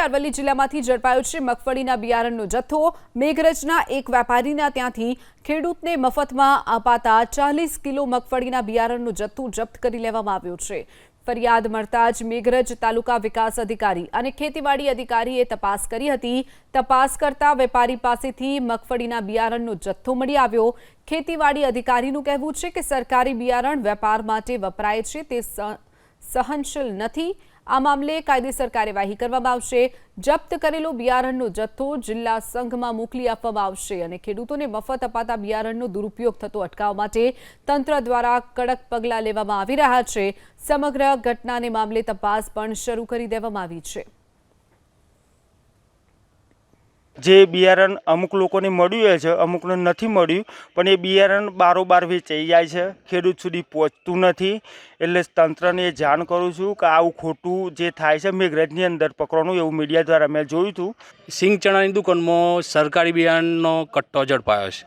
અરવલ્લી જિલ્લામાંથી ઝડપાયો છે મગફળીના બિયારણનો જથ્થો. મેઘરજના એક વેપારીના ત્યાંથી ખેડૂતને મફતમાં અપાતા ચાલીસ કિલો મગફળીના બિયારણનો જથ્થો જપ્ત કરી લેવામાં આવ્યો છે. ફરિયાદ મળતા જ મેઘરજ તાલુકા વિકાસ અધિકારી અને ખેતીવાડી અધિકારીએ તપાસ કરી હતી. તપાસ કરતા વેપારી પાસેથી મગફળીના બિયારણનો જથ્થો મળી આવ્યો. ખેતીવાડી અધિકારીનું કહેવું છે કે સરકારી બિયારણ વેપાર માટે વપરાય છે તે સહનશીલ નથી. આ મામલે કાયદેસર કાર્યવાહી કરવામાં આવશે. જપ્ત કરેલો બિયારણનો જથ્થો જિલ્લા સંઘમાં મોકલી આપવામાં આવશે અને ખેડૂતોને મફત અપાતા બિયારણનો દુરુપયોગ થતો અટકાવવા માટે તંત્ર દ્વારા કડક પગલાં લેવામાં આવી રહ્યા છે. સમગ્ર ઘટનાને મામલે તપાસ પણ શરૂ કરી દેવામાં આવી છે. જે બિયારણ અમુક લોકોને મળ્યું છે, અમુકને નથી મળ્યું, પણ એ બિયારણ બારોબાર વેચાઈ જાય છે, ખેડૂત સુધી પહોંચતું નથી. એટલે તંત્રને જાણ કરું છું કે આવું ખોટું જે થાય છે, મેઘરજની અંદર પકડવાનું એવું મીડિયા દ્વારા મેં જોયું હતું. સિંગ ચણાની દુકાનમાં સરકારી બિયારણનો કટ્ટો ઝડપાયો છે.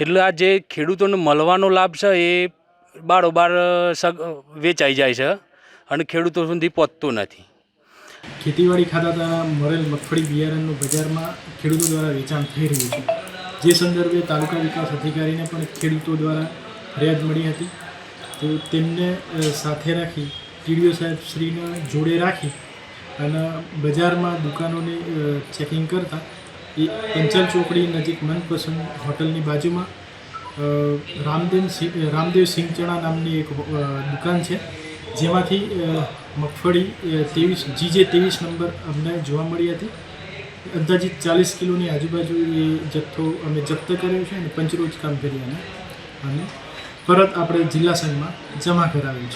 એટલે આ જે ખેડૂતોને મળવાનો લાભ છે, એ બારોબાર સગ વેચાઈ જાય છે અને ખેડૂતો સુધી પહોંચતું નથી. ખેતીવાડી ખાતા દ્વારા મળેલ મગફળી બિયારણનું બજારમાં ખેડૂતો દ્વારા વેચાણ થઈ રહ્યું છે. જે સંદર્ભે તાલુકા વિકાસ અધિકારીને પણ ખેડૂતો દ્વારા ફરિયાદ મળી હતી. તો તેમને સાથે રાખી ટીડીઓ સાહેબ શ્રીને જોડે રાખી અને બજારમાં દુકાનોની ચેકિંગ કરતા એ પંચલ ચોકડી નજીક મનપસંદ હોટલની બાજુમાં રામદેવ રામદેવ સિંહ ચણા નામની એક દુકાન છે. જેમાંથી મગફળી ત્રેવીસ, જીજે ત્રેવીસ નંબર અમને જોવા મળી હતી. અંદાજિત ચાલીસ કિલોની આજુબાજુ એ જથ્થો અમે જપ્ત કર્યો છે અને પંચરોજ કામ કરી અને પરત આપણે જિલ્લા સંઘમાં જમા કરાવ્યું છે.